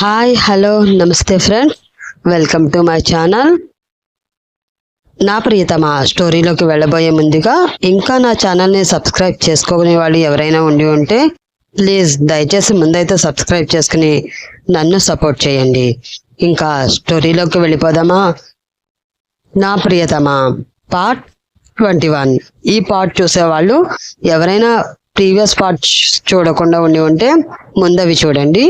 Hi hello నమస్తే friend welcome to my channel నా ప్రియతమ స్టోరీలోకి వెళ్ళబోయే ముందుగా ఇంకా నా ఛానల్ని సబ్స్క్రైబ్ చేసుకోని వాళ్ళు ఎవరైనా ఉండి ఉంటే ప్లీజ్ దయచేసి ముందైతే సబ్స్క్రైబ్ చేసుకుని నన్ను సపోర్ట్ చేయండి. ఇంకా స్టోరీలోకి వెళ్ళిపోదామా? నా ప్రియతమ పార్ట్ ట్వంటీ వన్ ఈ పార్ట్ చూసేవాళ్ళు ఎవరైనా ప్రీవియస్ పార్ట్ చూడకుండా ఉండి ఉంటే ముందవి చూడండి.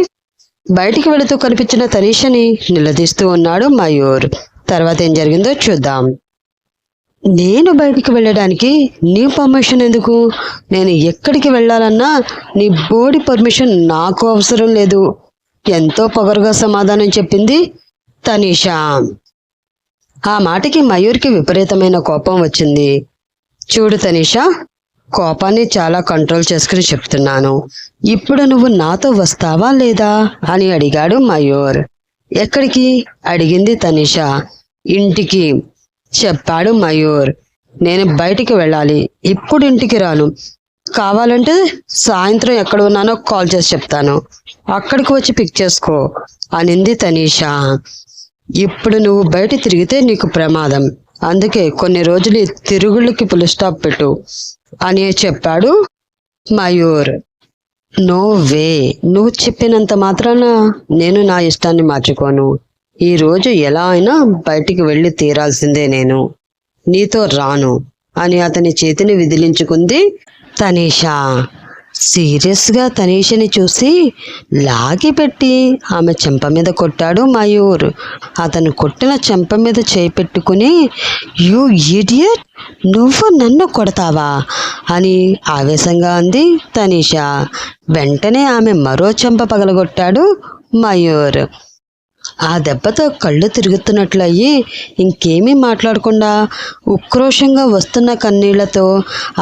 బయటికి వెళుతూ కనిపించిన తనీషని నిలదీస్తూ ఉన్నాడు మయూర్. తర్వాత ఏం జరిగిందో చూద్దాం. నేను బయటికి వెళ్ళడానికి నీ పర్మిషన్ ఎందుకు? నేను ఎక్కడికి వెళ్ళాలన్నా నీ బోడి పర్మిషన్ నాకు అవసరం లేదు. ఎంతో పొగరుగా సమాధానం చెప్పింది తనీషా. ఆ మాటకి మయూర్కి విపరీతమైన కోపం వచ్చింది. చూడు తనీషా కోపాన్ని చాలా కంట్రోల్ చేసుకుని చెప్తున్నాను. ఇప్పుడు నువ్వు నాతో వస్తావా లేదా? అని అడిగాడు మయూర్. ఎక్కడికి? అడిగింది తనిష. ఇంటికి చెప్పాడు మయూర్. నేను బయటికి వెళ్ళాలి. ఇప్పుడు ఇంటికి రాను. కావాలంటే సాయంత్రం ఎక్కడ ఉన్నానో కాల్ చేసి చెప్తాను. అక్కడికి వచ్చి పిక్ చేసుకో అనింది తనీషా. ఇప్పుడు నువ్వు బయట తిరిగితే నీకు ప్రమాదం. అందుకే కొన్ని రోజులు తిరుగుళ్ళకి పులి స్టాప్ పెట్టు. అని చెప్పాడు మయూర్. No way. నువ్వు చెప్పినంత మాత్రాన నేను నా ఇష్టాన్ని మార్చుకోను. ఈ రోజు ఎలా అయినా బయటికి వెళ్ళి తీరాల్సిందే నేను. నీతో రాను అని అతని చేతిని విదిలించుకుంది తనీషా. సీరియస్గా తనీషని చూసి లాగిపెట్టి ఆమె చెంప మీద కొట్టాడు మయూర్. అతను కొట్టిన చెంప మీద చేయి పెట్టుకుని యూ ఇడియట్! నువ్వు నన్ను కొడతావా? అని ఆవేశంగా అంది తనీషా వెంటనే ఆమె మరో చెంప పగలగొట్టాడు మయూర్. ఆ దెబ్బతో కళ్ళు తిరుగుతున్నట్లయి ఇంకేమీ మాట్లాడకుండా ఉక్రోషంగా వస్తున్న కన్నీళ్ళతో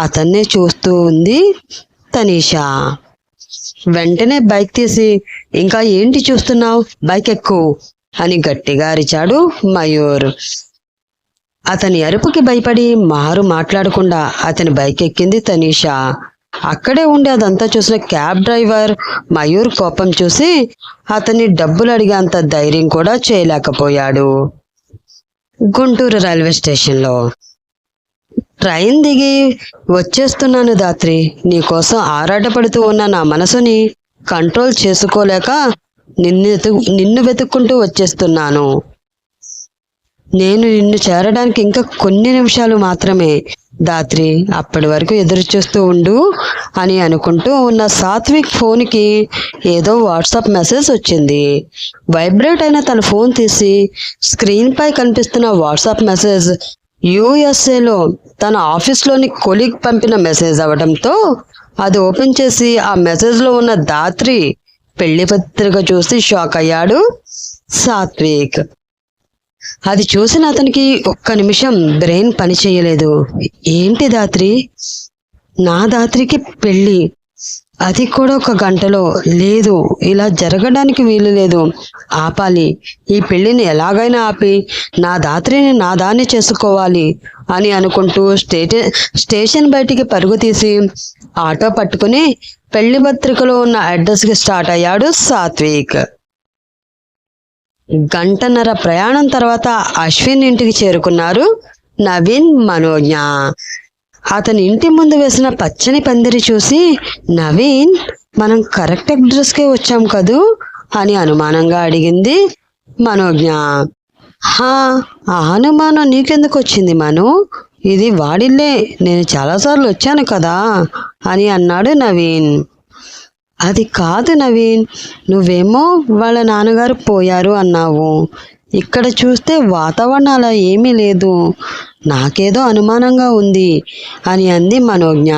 అతన్నే చూస్తూ ఉంది తనీషా. వెంటనే బైక్ తీసి ఇంకా ఏంటి చూస్తున్నావు? బైక్ ఎక్కు అని గట్టిగా అరిచాడు మయూర్. అతని అరుపుకి భయపడి మారు మాట్లాడకుండా అతని బైక్ ఎక్కింది తనీషా. అక్కడే ఉండి అదంతా చూసిన క్యాబ్ డ్రైవర్ మయూర్ కోపం చూసి అతన్ని డబ్బులు అడిగేంత ధైర్యం కూడా చేయలేకపోయాడు. గుంటూరు రైల్వే స్టేషన్లో. ట్రైన్ దిగి వచ్చేస్తున్నాను దాత్రి. నీకోసం ఆరాటపడుతూ ఉన్న నా మనసుని కంట్రోల్ చేసుకోలేక నిన్ను నిన్ను వెతుక్కుంటూ వచ్చేస్తున్నాను. నేను నిన్ను చేరడానికి ఇంకా కొన్ని నిమిషాలు మాత్రమే దాత్రి. అప్పటి వరకు ఎదురు చూస్తూ ఉండు అని అనుకుంటూ ఉన్న సాత్విక్ ఫోన్కి ఏదో వాట్సాప్ మెసేజ్ వచ్చింది. వైబ్రేట్ అయిన తన ఫోన్ తీసి స్క్రీన్పై కనిపిస్తున్న వాట్సాప్ మెసేజ్ యుఎస్ఏలో తన ఆఫీస్లోని కొలీగ్ పంపిన మెసేజ్ అవడంతో అది ఓపెన్ చేసి ఆ మెసేజ్లో ఉన్న దాత్రి పెళ్ళి పత్రిక చూసి షాక్ అయ్యాడు సాత్విక్. అది చూసిన అతనికి ఒక్క నిమిషం బ్రెయిన్ పని చేయలేదు. ఏంటి దాత్రి? నా దాత్రికి పెళ్ళి అది కూడా ఒక గంటలో. లేదు ఇలా జరగడానికి వీలు లేదు. ఆపాలి. ఈ పెళ్ళిని ఎలాగైనా ఆపి నా దాత్రిని నా దాన్ని చేసుకోవాలి అని అనుకుంటూ స్టేటే స్టేషన్ బయటికి పరుగు తీసి ఆటో పట్టుకుని పెళ్ళి పత్రికలో ఉన్న అడ్రస్కి స్టార్ట్ అయ్యాడు సాత్విక్. గంటన్నర ప్రయాణం తర్వాత అశ్విన్ ఇంటికి చేరుకున్నారు నవీన్ మనోజ్ఞ. అతని ఇంటి ముందు వేసిన పచ్చని పందిరి చూసి నవీన్ మనం కరెక్ట్ అడ్రస్కే వచ్చాం కదూ? అని అనుమానంగా అడిగింది మనోజ్ఞ. హా ఆ అనుమానం నీకెందుకు వచ్చింది మను? ఇది వాడిల్లే నేను చాలాసార్లు వచ్చాను కదా? అని అన్నాడు నవీన్. అది కాదు నవీన్ నువ్వేమో వాళ్ళ నాన్నగారు పోయారు అన్నావు. ఇక్కడ చూస్తే వాతావరణం అలా ఏమీ లేదు. నాకేదో అనుమానంగా ఉంది అని అంది మనోజ్ఞ.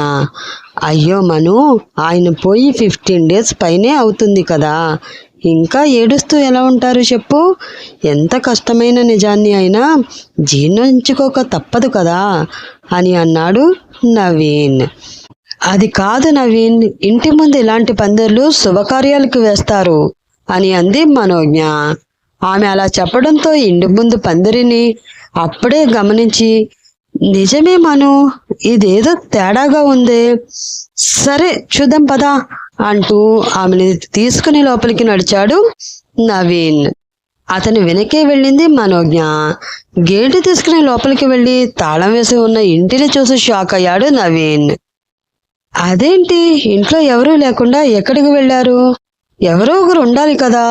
అయ్యో మను ఆయన పోయి ఫిఫ్టీన్ డేస్ పైనే అవుతుంది కదా. ఇంకా ఏడుస్తూ ఎలా ఉంటారు చెప్పు? ఎంత కష్టమైన నిజాన్ని అయినా జీర్ణించుకోక తప్పదు కదా అని అన్నాడు నవీన్. అది కాదు నవీన్ ఇంటి ముందు ఇలాంటి పందిర్లు శుభకార్యాలకు వేస్తారు అని అంది మనోజ్ఞ. ఆమె అలా చెప్పడంతో ఇంటి ముందు పందిరిని అప్పుడే గమనించి నిజమే మను ఇదేదో తేడాగా ఉంది. సరే చూద్దాం పదా అంటూ ఆమెని తీసుకుని లోపలికి నడిచాడు నవీన్. అతని వెనకే వెళ్ళింది మనోజ్ఞ. గేటు తీసుకుని లోపలికి వెళ్ళి తాళం వేసి ఉన్న ఇంటిని చూసి షాక్ అయ్యాడు నవీన్. అదేంటి? ఇంట్లో ఎవరూ లేకుండా ఎక్కడికి వెళ్ళారు? ఎవరో ఒకరు ఉండాలి కదా.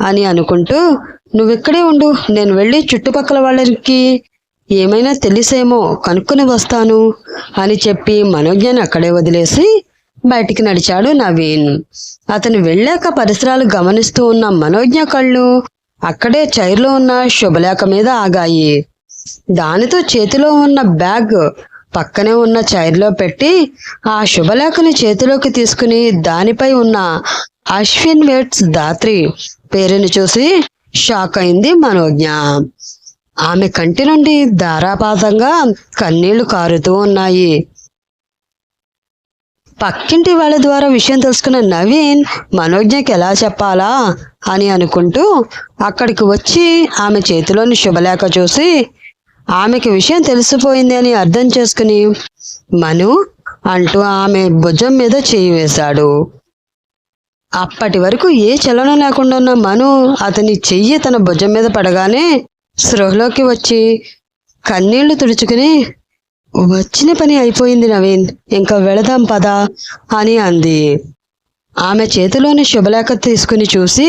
అని అనుకుంటూ నువ్విక్కడే ఉండు నేను వెళ్ళి చుట్టుపక్కల వాళ్ళకి ఏమైనా తెలిసేమో కనుక్కొని వస్తాను అని చెప్పి మనోజ్ఞని అక్కడే వదిలేసి బయటికి నడిచాడు నవీన్. అతను వెళ్ళాక పరిసరాలు గమనిస్తూ ఉన్న మనోజ్ఞ కళ్ళు అక్కడే చైర్లో ఉన్న శుభలేఖ మీద ఆగాయి. దానితో చేతిలో ఉన్న బ్యాగ్ పక్కనే ఉన్న చైర్లో పెట్టి ఆ శుభలేఖని చేతిలోకి తీసుకుని దానిపై ఉన్న అశ్విన్ వేట్స్ దాత్రి పేరుని చూసి షాక్ అయింది మనోజ్ఞ. ఆమె కంటి నుండి ధారాపాతంగా కన్నీళ్ళు కారుతూ ఉన్నాయి. పక్కింటి వాళ్ళ ద్వారా విషయం తెలుసుకున్న నవీన్ మనోజ్ఞకి ఎలా చెప్పాలా అని అనుకుంటూ అక్కడికి వచ్చి ఆమె చేతిలోని శుభలేఖ చూసి ఆమెకి విషయం తెలిసిపోయింది అని అర్థం చేసుకుని మను అంటూ ఆమె భుజం మీద చేయి వేశాడు. అప్పటి వరకు ఏ చలనం లేకుండా ఉన్న మను అతని చెయ్యి తన భుజం మీద పడగానే స్పృహలోకి వచ్చి కన్నీళ్ళు తుడుచుకుని వచ్చిన పని అయిపోయింది నవీన్ ఇంకా వెళదాం పదా అని అంది. ఆమె చేతిలోని శుభలేఖ తీసుకుని చూసి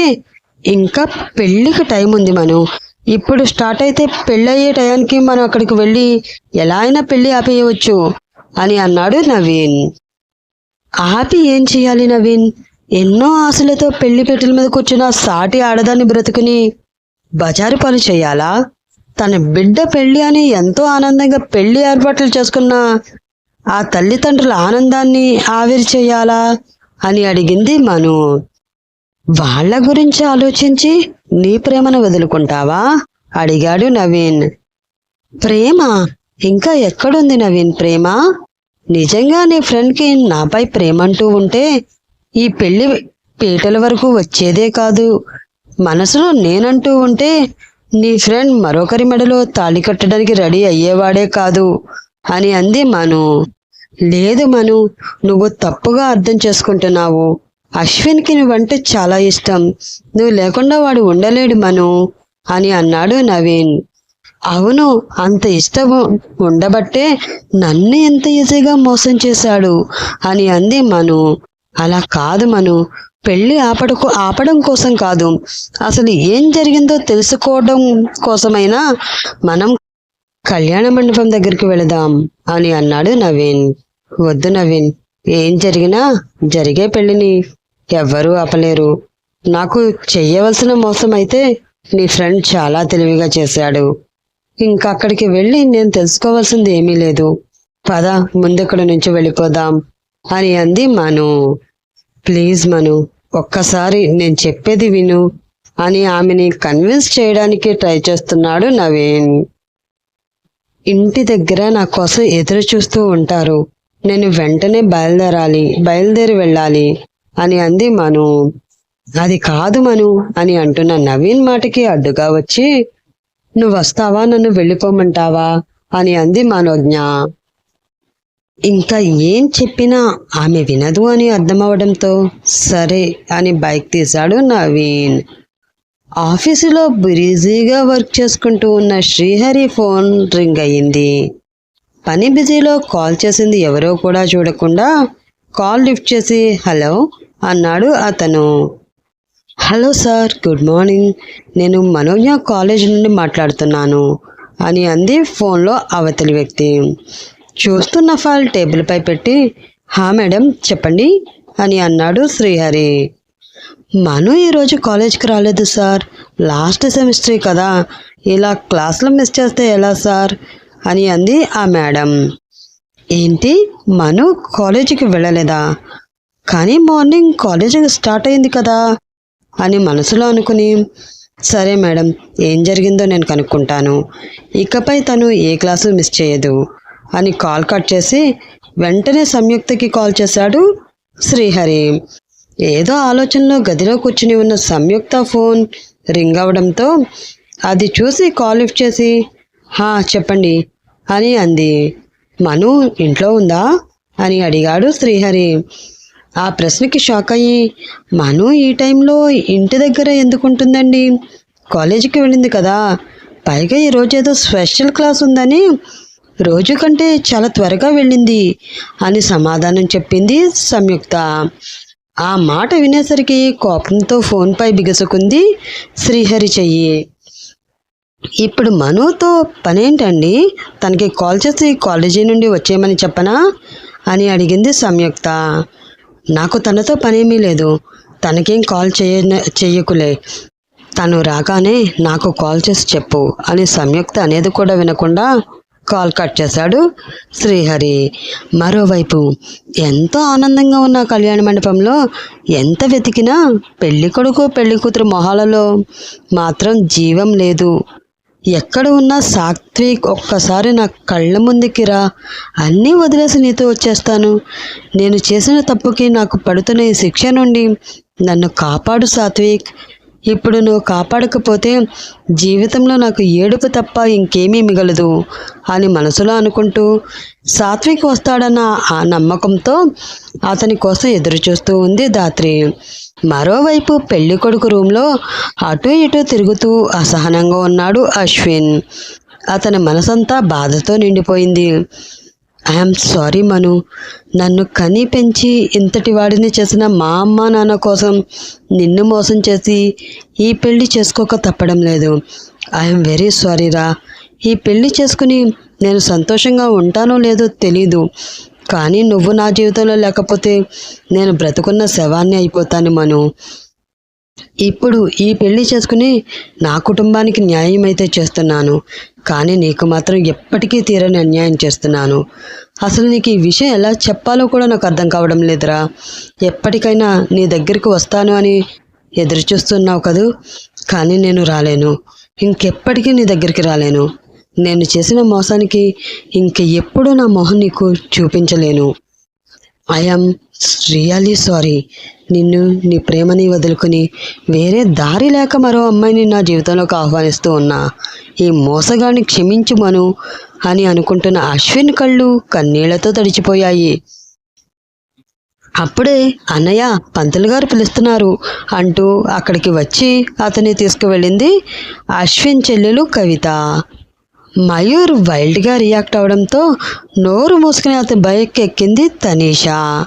ఇంకా పెళ్ళికి టైం ఉంది మను. ఇప్పుడు స్టార్ట్ అయితే పెళ్ళయ్యే టయానికి మనం అక్కడికి వెళ్ళి ఎలా అయినా పెళ్ళి ఆపేయవచ్చు అని అన్నాడు నవీన్. ఆపి ఏం చేయాలి నవీన్? ఎన్నో ఆశలతో పెళ్ళి పెట్టెల మీద కూర్చున్న సాటి ఆడదాన్ని బ్రతుకుని బజారు పని చేయాలా? తన బిడ్డ పెళ్ళి అని ఎంతో ఆనందంగా పెళ్ళి ఏర్పాట్లు చేసుకున్న ఆ తల్లిదండ్రుల ఆనందాన్ని ఆవిరి చేయాలా అని అడిగింది మను. వాళ్ళ గురించి ఆలోచించి నీ ప్రేమను వదులుకుంటావా? అడిగాడు నవీన్. ప్రేమ? ఇంకా ఎక్కడుంది నవీన్ ప్రేమ? నిజంగా నీ ఫ్రెండ్కి నాపై ప్రేమ అంటూ ఉంటే ఈ పెళ్ళి పీటల వరకు వచ్చేదే కాదు. మనసులో నేనంటూ ఉంటే నీ ఫ్రెండ్ మరొకరి మెడలో తాళి కట్టడానికి రెడీ అయ్యేవాడే కాదు అని అంది మను. లేదు మను నువ్వు తప్పుగా అర్థం చేసుకుంటున్నావు. అశ్విన్కి నువ్వంటే చాలా ఇష్టం. నువ్వు లేకుండా వాడు ఉండలేడు మను అని అన్నాడు నవీన్. అవును అంత ఇష్టం ఉండబట్టే నన్ను ఎంత ఈజీగా మోసం చేశాడు అని అంది మను. అలా కాదు మను. పెళ్ళి ఆపడకు ఆపడం కోసం కాదు. అసలు ఏం జరిగిందో తెలుసుకోవడం కోసమైనా మనం కళ్యాణ మండపం దగ్గరికి వెళదాం అని అన్నాడు నవీన్. వద్దు నవీన్ ఏం జరిగినా జరిగే పెళ్ళిని ఎవ్వరూ ఆపలేరు. నాకు చెయ్యవలసిన మోసం అయితే నీ ఫ్రెండ్ చాలా తెలివిగా చేశాడు. ఇంకా అక్కడికి వెళ్ళి నేను తెలుసుకోవాల్సింది ఏమీ లేదు. పద ముందెక్కడి నుంచి వెళ్ళిపోదాం. అని అంది మను. ప్లీజ్ మను ఒక్కసారి నేను చెప్పేది విను అని ఆమెని కన్విన్స్ చేయడానికి ట్రై చేస్తున్నాడు నవీన్. ఇంటి దగ్గర నా కోసం ఎదురు చూస్తూ ఉంటారు. నేను వెంటనే బయలుదేరాలి బయలుదేరి వెళ్ళాలి అని అంది మను. అది కాదు మను అని అంటున్న నవీన్ మాటకి అడ్డుగా వచ్చి నువ్వు వస్తావా? నన్ను వెళ్ళిపోమంటావా? అని అంది మనోజ్ఞ. ఇంకా ఏం చెప్పినా ఆమె వినదు అని అర్థమవడంతో సరే అని బైక్ తీశాడు నవీన్. ఆఫీసులో బిజీగా వర్క్ చేసుకుంటూ ఉన్న శ్రీహరి ఫోన్ రింగ్ అయ్యింది. పని బిజీలో కాల్ చేసింది ఎవరో కూడా చూడకుండా కాల్ లిఫ్ట్ చేసి హలో అన్నాడు అతను. Hello sir good morning. నేను మనోజ్ఞ కాలేజ్ నుండి మాట్లాడుతున్నాను అని అంది ఫోన్లో అవతలి వ్యక్తి. చూస్తున్న ఫైల్ టేబుల్పై పెట్టి హా మేడం చెప్పండి అని అన్నాడు శ్రీహరి. మను ఈరోజు కాలేజ్కి రాలేదు సార్. లాస్ట్ సెమిస్టరీ కదా. ఇలా క్లాసులు మిస్ చేస్తే ఎలా సార్? అని అంది ఆ మేడం. ఏంటి? మను కాలేజీకి వెళ్ళలేదా? కానీ మార్నింగ్ కాలేజీకి స్టార్ట్ అయింది కదా అని మనసులో అనుకుని సరే మేడం ఏం జరిగిందో నేను కనుక్కుంటాను. ఇకపై తను ఏ క్లాసు మిస్ చేయదు. అని కాల్ కట్ చేసి వెంటనే సంయుక్తకి కాల్ చేశాడు శ్రీహరి. ఏదో ఆలోచనలో గదిలో కూర్చుని ఉన్న సంయుక్త ఫోన్ రింగ్ అవడంతో అది చూసి కాల్ లిఫ్ట్ చేసి హా చెప్పండి అని అంది. మను ఇంట్లో ఉందా? అని అడిగాడు శ్రీహరి. ఆ ప్రశ్నకి షాక్ అయ్యి మను ఈ టైంలో ఇంటి దగ్గర ఎందుకు ఉంటుందండి? కాలేజీకి వెళ్ళింది కదా. పైగా ఈరోజు ఏదో స్పెషల్ క్లాస్ ఉందని రోజు కంటే చాలా త్వరగా వెళ్ళింది అని సమాధానం చెప్పింది సంయుక్త. ఆ మాట వినేసరికి కోపంతో ఫోన్పై బిగుసుకుంది శ్రీహరి చెయ్యి. ఇప్పుడు మనుతో పనేంటండి? తనకి కాల్ చేసి కాలేజీ నుండి వచ్చేయమని చెప్పనా? అని అడిగింది సంయుక్త. నాకు తనతో పనేమీ లేదు. తనకేం కాల్ చేయ చెయ్యకులే తను రాగానే నాకు కాల్ చేసి చెప్పు అని సంయుక్త అనేది కూడా వినకుండా కాల్ కట్ చేశాడు శ్రీహరి. మరోవైపు ఎంతో ఆనందంగా ఉన్న కళ్యాణ మండపంలో ఎంత వెతికినా పెళ్ళి కొడుకు పెళ్ళి కూతురు మొహాలలో మాత్రం జీవం లేదు. ఎక్కడ ఉన్నా సాత్విక్ ఒక్కసారి నా కళ్ళ ముందుకి రా అన్నీ వదిలేసి నీతో వచ్చేస్తాను. నేను చేసిన తప్పుకి నాకు పడుతున్న ఈ శిక్ష నుండి నన్ను కాపాడు సాత్విక్. ఇప్పుడు నువ్వు కాపాడకపోతే జీవితంలో నాకు ఏడుపు తప్ప ఇంకేమీ మిగలదు అని మనసులో అనుకుంటూ సాత్విక్ వస్తాడన్న ఆ నమ్మకంతో అతని కోసం ఎదురుచూస్తూ ఉంది దాత్రి. మరోవైపు పెళ్ళి కొడుకు రూమ్లో అటు ఇటు తిరుగుతూ అసహనంగా ఉన్నాడు అశ్విన్. అతని మనసంతా బాధతో నిండిపోయింది. ఐఎమ్ సారీ మను నన్ను కని పెంచి ఇంతటి వాడిని చేసిన మా అమ్మ నాన్న కోసం నిన్ను మోసం చేసి ఈ పెళ్ళి చేసుకోక తప్పడం లేదు. ఐఎమ్ వెరీ సారీ రా. ఈ పెళ్ళి చేసుకుని నేను సంతోషంగా ఉంటానో లేదో తెలీదు. కానీ నువ్వు నా జీవితంలో లేకపోతే నేను బ్రతుకున్న శవాన్ని అయిపోతాను మను ఇప్పుడు ఈ పెళ్ళి చేసుకుని నా కుటుంబానికి న్యాయం అయితే చేస్తున్నాను. కానీ నీకు మాత్రం ఎప్పటికీ తీరని అన్యాయం చేస్తున్నాను. అసలు నీకు ఈ విషయం ఎలా చెప్పాలో కూడా నాకు అర్థం కావడం లేదురా. ఎప్పటికైనా నీ దగ్గరికి వస్తాను అని ఎదురు చూస్తున్నావు కదూ? కానీ నేను రాలేను. ఇంకెప్పటికీ నీ దగ్గరికి రాలేను. నేను చేసిన మోసానికి ఇంక ఎప్పుడూ నా మొహం నీకు చూపించలేను. I'm really sorry. నిన్ను నీ ప్రేమని వదులుకుని వేరే దారి లేక మరో అమ్మాయిని నా జీవితంలోకి ఆహ్వానిస్తూ ఉన్నా. ఈ మోసగాన్ని క్షమించుమను అని అనుకుంటున్న అశ్విన్ కళ్ళు కన్నీళ్ళతో తడిచిపోయాయి. అప్పుడే అన్నయ్య పంతులు గారు పిలుస్తున్నారు అంటూ అక్కడికి వచ్చి అతన్ని తీసుకువెళ్ళింది అశ్విన్ చెల్లెలు కవిత. మయూర్ వైల్డ్గా రియాక్ట్ అవడంతో నోరు మూసుకుని అతని బైక్ ఎక్కింది తనీషా.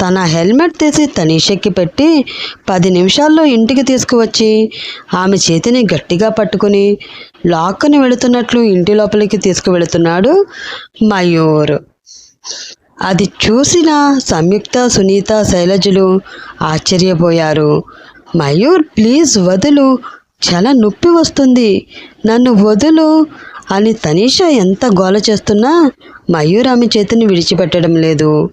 తన హెల్మెట్ తీసి తనీషకి పెట్టి పది నిమిషాల్లో ఇంటికి తీసుకువచ్చి ఆమె చేతిని గట్టిగా పట్టుకుని లాక్కుని వెళుతున్నట్లు ఇంటి లోపలికి తీసుకువెళుతున్నాడు మయూర్. అది చూసిన సంయుక్త సునీత శైలజులు ఆశ్చర్యపోయారు. మయూర్ ప్లీజ్ వదులు చాలా నొప్పి వస్తుంది. నన్ను వదులు అని తనీష ఎంత గోల చేస్తున్నా మయూర్ ఆమె చేతిని విడిచిపెట్టడం లేదు.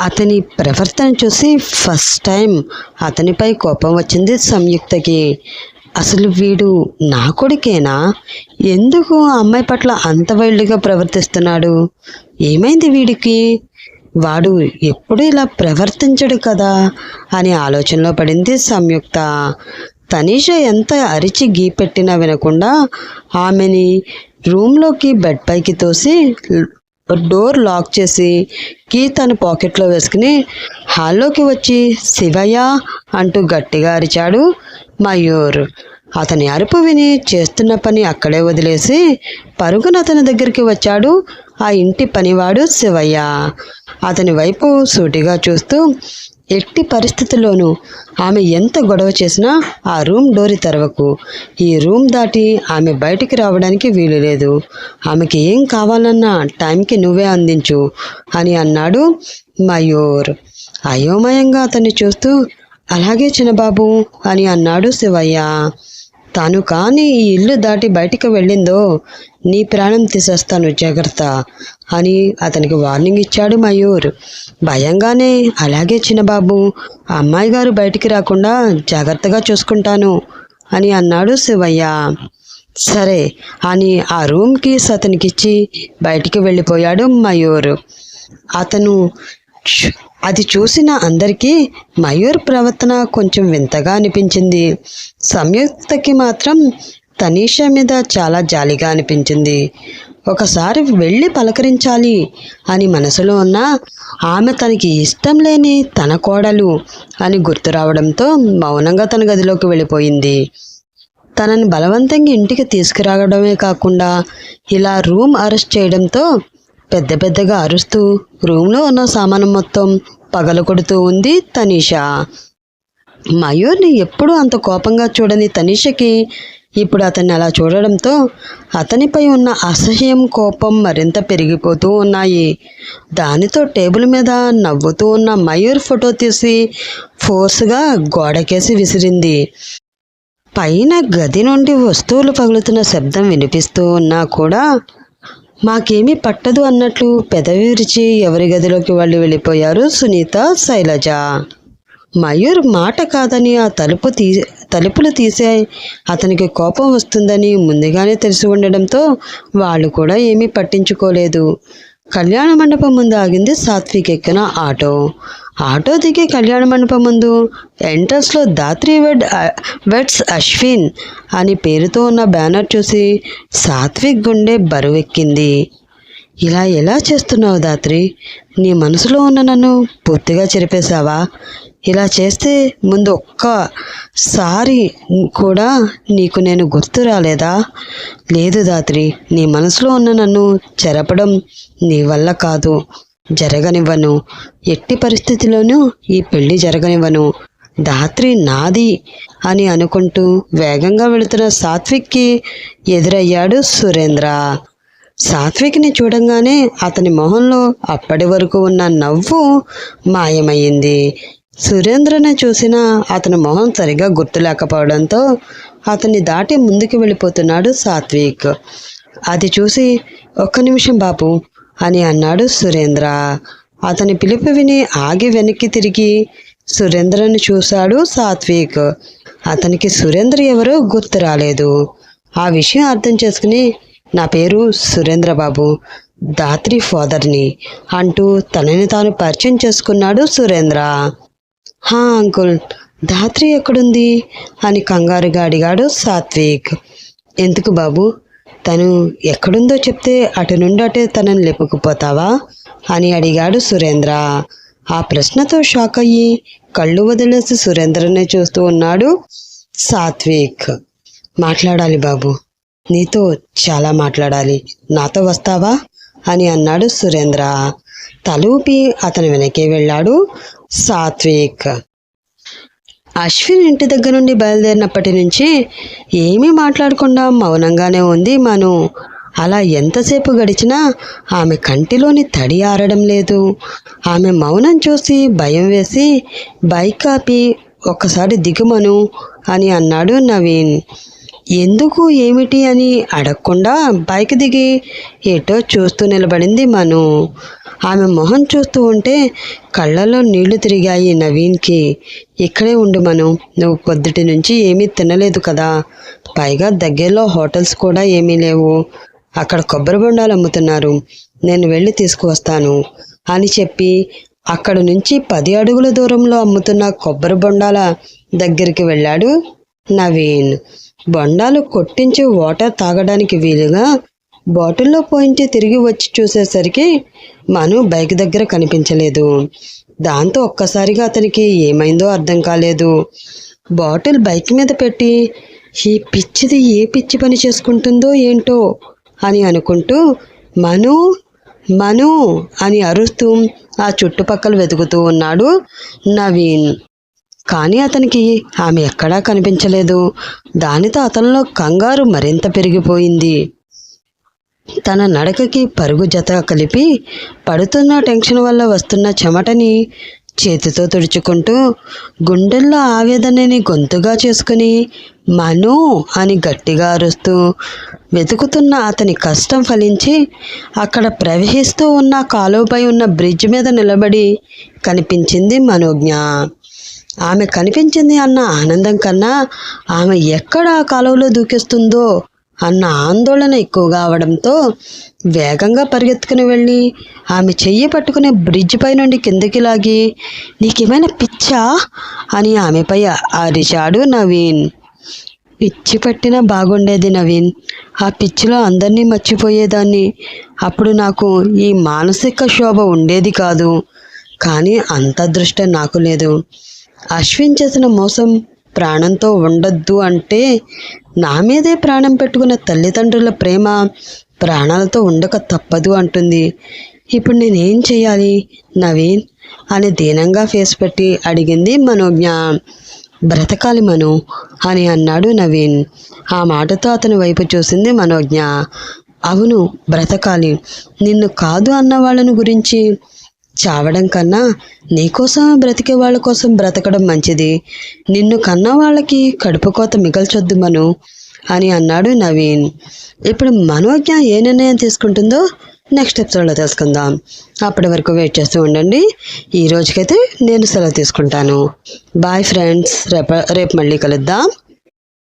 అతని ప్రవర్తన చూసి ఫస్ట్ టైం అతనిపై కోపం వచ్చింది సంయుక్తకి. అసలు వీడు నా కొడుకేనా? ఎందుకు అమ్మాయి పట్ల అంత వైల్డ్గా ప్రవర్తిస్తున్నాడు? ఏమైంది వీడికి? వాడు ఎప్పుడు ఇలా ప్రవర్తించడు కదా అని ఆలోచనలో పడింది సంయుక్త. తనీష ఎంత అరిచి గీ పెట్టినా వినకుండా ఆమెని రూమ్లోకి బెడ్ పైకి తోసి డోర్ లాక్ చేసి కీ తన పాకెట్లో వేసుకుని హాల్లోకి వచ్చి శివయ్య అంటూ గట్టిగా అరిచాడు మయూర్. అతని అరుపు విని చేస్తున్న పని అక్కడే వదిలేసి పరుగున అతని దగ్గరికి వచ్చాడు ఆ ఇంటి పనివాడు శివయ్య. అతని వైపు సూటిగా చూస్తూ ఎట్టి పరిస్థితుల్లోనూ ఆమె ఎంత గొడవ చేసినా ఆ రూమ్ డోరి తెరవకు. ఈ రూమ్ దాటి ఆమె బయటికి రావడానికి వీలు లేదు. ఆమెకి ఏం కావాలన్నా టైంకి నువ్వే అందించు అని అన్నాడు మయూర్. అయోమయంగా అతన్ని చూస్తూ అలాగే చిన్నబాబు అని అన్నాడు శివయ్య. తాను కానీ ఈ ఇల్లు దాటి బయటికి వెళ్ళిందో నీ ప్రాణం తీసేస్తాను జాగ్రత్త అని అతనికి వార్నింగ్ ఇచ్చాడు మయూర్. భయంగానే అలాగే చిన్నబాబు అమ్మాయి గారు బయటికి రాకుండా జాగ్రత్తగా చూసుకుంటాను అని అన్నాడు శివయ్య. సరే అని ఆ రూమ్ కీస్ అతనికిచ్చి బయటికి వెళ్ళిపోయాడు మయూర్. అతను అది చూసిన అందరికీ మయూర్ ప్రవర్తన కొంచెం వింతగా అనిపించింది. సంయుక్తకి మాత్రం తనీషా మీద చాలా జాలిగా అనిపించింది. ఒకసారి వెళ్ళి పలకరించాలి అని మనసులో ఉన్న ఆమె తనకి ఇష్టం లేని తన కోడలు అని గుర్తు రావడంతో మౌనంగా తన గదిలోకి వెళ్ళిపోయింది. తనని బలవంతంగా ఇంటికి తీసుకురావడమే కాకుండా ఇలా రూమ్ అరెస్ట్ చేయడంతో పెద్ద పెద్దగా అరుస్తూ రూమ్లో ఉన్న సామాను మొత్తం పగలకొడుతూ ఉంది తనీషా. మయూర్ని ఎప్పుడూ అంత కోపంగా చూడని తనీషకి ఇప్పుడు అతన్ని అలా చూడడంతో అతనిపై ఉన్న అసహ్యం కోపం మరింత పెరిగిపోతూ ఉన్నాయి. దానితో టేబుల్ మీద నవ్వుతూ ఉన్న మయూర్ ఫోటో తీసి ఫోర్స్గా గోడకేసి విసిరింది. పైన గది నుండి వస్తువులు పగులుతున్న శబ్దం వినిపిస్తూ ఉన్నా కూడా మాకేమీ పట్టదు అన్నట్లు పెదవి విరిచి ఎవరి గదిలోకి వాళ్ళు వెళ్ళిపోయారు సునీత శైలజ. మయూర్ మాట కాదని ఆ తలుపు తీ తలుపులు తీసే అతనికి కోపం వస్తుందని ముందుగానే తెలిసి ఉండడంతో వాళ్ళు కూడా ఏమీ పట్టించుకోలేదు. కళ్యాణ మండపం ముందు ఆగింది సాత్విక్ ఎక్కిన ఆటో. ఆటో దిగి కళ్యాణ మండపం ముందు ఎంట్రన్స్లో దాత్రి వెడ్ వెడ్స్ అశ్విన్ అని పేరుతో ఉన్న బ్యానర్ చూసి సాత్విక్ గుండె బరువెక్కింది. ఇలా ఎలా చేస్తున్నావు దాత్రి నీ మనసులో ఉన్న నన్ను పూర్తిగా చెరిపేశావా? ఇలా చేస్తే ముందు ఒక్కసారి కూడా నీకు నేను గుర్తు రాలేదా? లేదు దాత్రి నీ మనసులో ఉన్న నన్ను చెరపడం నీ వల్ల కాదు. జరగనివ్వను. ఎట్టి పరిస్థితిలోనూ ఈ పెళ్ళి జరగనివ్వను. దాత్రి నాది అని అనుకుంటూ వేగంగా వెళుతున్న సాత్విక్కి ఎదురయ్యాడు సురేంద్ర. సాత్విక్ని చూడంగానే అతని మొహంలో అప్పటి వరకు ఉన్న నవ్వు మాయమయ్యింది సురేంద్రని చూసిన అతని మొహం సరిగా గుర్తులేకపోవడంతో అతన్ని దాటి ముందుకు వెళ్ళిపోతున్నాడు సాత్విక్. అది చూసి ఒక్క నిమిషం బాబు అని అన్నాడు సురేంద్ర. అతని పిలుపు విని ఆగి వెనక్కి తిరిగి సురేంద్రను చూశాడు సాత్విక్. అతనికి సురేంద్ర ఎవరో గుర్తు రాలేదు. ఆ విషయం అర్థం చేసుకుని నా పేరు సురేంద్ర బాబు దాత్రి ఫాదర్ని అంటూ తనని తాను పరిచయం చేసుకున్నాడు సురేంద్ర. హా అంకుల్ ధాత్రి ఎక్కడుంది? అని కంగారుగా అడిగాడు సాత్విక్. ఎందుకు బాబు? తను ఎక్కడుందో చెప్తే అటు నుండి అటే తనని లేపుకుపోతావా? అని అడిగాడు సురేంద్ర. ఆ ప్రశ్నతో షాక్ అయ్యి కళ్ళు వదిలేసి సురేంద్రనే చూస్తూ ఉన్నాడు సాత్విక్. మాట్లాడాలి బాబు. నీతో చాలా మాట్లాడాలి. నాతో వస్తావా? అని అన్నాడు సురేంద్ర. తలూపి అతని వెనకే వెళ్ళాడు సాత్విక్. అశ్విన్ ఇంటి దగ్గర నుండి బయలుదేరినప్పటి నుంచి ఏమీ మాట్లాడకుండా మౌనంగానే ఉంది మను. అలా ఎంతసేపు గడిచినా ఆమె కంటిలోని తడి ఆరడం లేదు. ఆమె మౌనం చూసి భయం వేసి బైక్ ఆపి ఒక్కసారి దిగుమను అని అన్నాడు నవీన్. ఎందుకు ఏమిటి అని అడగకుండా బైక్ దిగి ఎటో చూస్తూ నిలబడింది మను. ఆమె మొహం చూస్తూ ఉంటే కళ్ళలో నీళ్ళు తిరిగాయి నవీన్కి. ఇక్కడే ఉండు మనం నువ్వు పొద్దుటి నుంచి ఏమీ తినలేదు కదా. పైగా దగ్గరలో హోటల్స్ కూడా ఏమీ లేవు. అక్కడ కొబ్బరి బొండాలు అమ్ముతున్నారు. నేను వెళ్ళి తీసుకువస్తాను అని చెప్పి అక్కడ నుంచి పది అడుగుల దూరంలో అమ్ముతున్న కొబ్బరి బొండాల దగ్గరికి వెళ్ళాడు నవీన్. బొండాలు కొట్టించి వాటర్ తాగడానికి వీలుగా బాటిల్లో పోయించి తిరిగి వచ్చి చూసేసరికి మను బైక్ దగ్గర కనిపించలేదు. దాంతో ఒక్కసారిగా అతనికి ఏమైందో అర్థం కాలేదు. బాటిల్ బైక్ మీద పెట్టి ఈ పిచ్చిది ఏ పిచ్చి పని చేసుకుంటుందో ఏంటో? అని అనుకుంటూ మను మను అని అరుస్తూ ఆ చుట్టుపక్కల వెతుకుతూ ఉన్నాడు నవీన్. కానీ అతనికి ఆమె ఎక్కడా కనిపించలేదు. దానితో అతనిలో కంగారు మరింత పెరిగిపోయింది. తన నడకకి పరుగు జత కలిపి పడుతున్న టెన్షన్ వల్ల వస్తున్న చెమటని చేతితో తుడుచుకుంటూ గుండెల్లో ఆవేదనని గొంతుగా చేసుకుని మను అని గట్టిగా అరుస్తూ వెతుకుతున్న అతని కష్టం ఫలించి అక్కడ ప్రవహిస్తూ ఉన్న కాలువపై ఉన్న బ్రిడ్జ్ మీద నిలబడి కనిపించింది మనోజ్ఞ. ఆమె కనిపించింది అన్న ఆనందం కన్నా ఆమె ఎక్కడ ఆ కాలువలో దూకిస్తుందో అన్న ఆందోళన ఎక్కువగా అవడంతో వేగంగా పరిగెత్తుకుని వెళ్ళి ఆమె చెయ్యి పట్టుకునే బ్రిడ్జ్ పై నుండి కిందకి లాగి నీకేమైనా పిచ్చా? అని ఆమెపై అరిచాడు నవీన్. పిచ్చి పట్టినా బాగుండేది నవీన్. ఆ పిచ్చిలో అందరినీ మర్చిపోయేదాన్ని. అప్పుడు నాకు ఈ మానసిక శోభ ఉండేది కాదు. కానీ అంత దృష్ట నాకు లేదు. అశ్విన్ చేసిన మోసం ప్రాణంతో ఉండొద్దు అంటే నా మీదే ప్రాణం పెట్టుకున్న తల్లిదండ్రుల ప్రేమ ప్రాణాలతో ఉండక తప్పదు అంటుంది. ఇప్పుడు నేనేం చేయాలి? నవీన్ అని దీనంగా ఫేస్ పెట్టి అడిగింది మనోజ్ఞ. బ్రతకాలి మను అని అన్నాడు నవీన్. ఆ మాటతో అతని వైపు చూసింది మనోజ్ఞ. అవును బ్రతకాలి. నిన్ను కాదు అన్న వాళ్ళని గురించి చావడం కన్నా నీకోసం బ్రతికే వాళ్ళ కోసం బ్రతకడం మంచిది. నిన్ను కన్న వాళ్ళకి కడుపు కోత మిగల్చొద్దు మను అని అన్నాడు నవీన్. ఇప్పుడు మనోజ్ఞ ఏ నిర్ణయం తీసుకుంటుందో నెక్స్ట్ ఎపిసోడ్లో తెలుసుకుందాం. అప్పటి వరకు వెయిట్ చేస్తూ ఉండండి. ఈ రోజుకైతే నేను సెలవు తీసుకుంటాను. బాయ్ ఫ్రెండ్స్ రేప రేపు మళ్ళీ కలుద్దాం.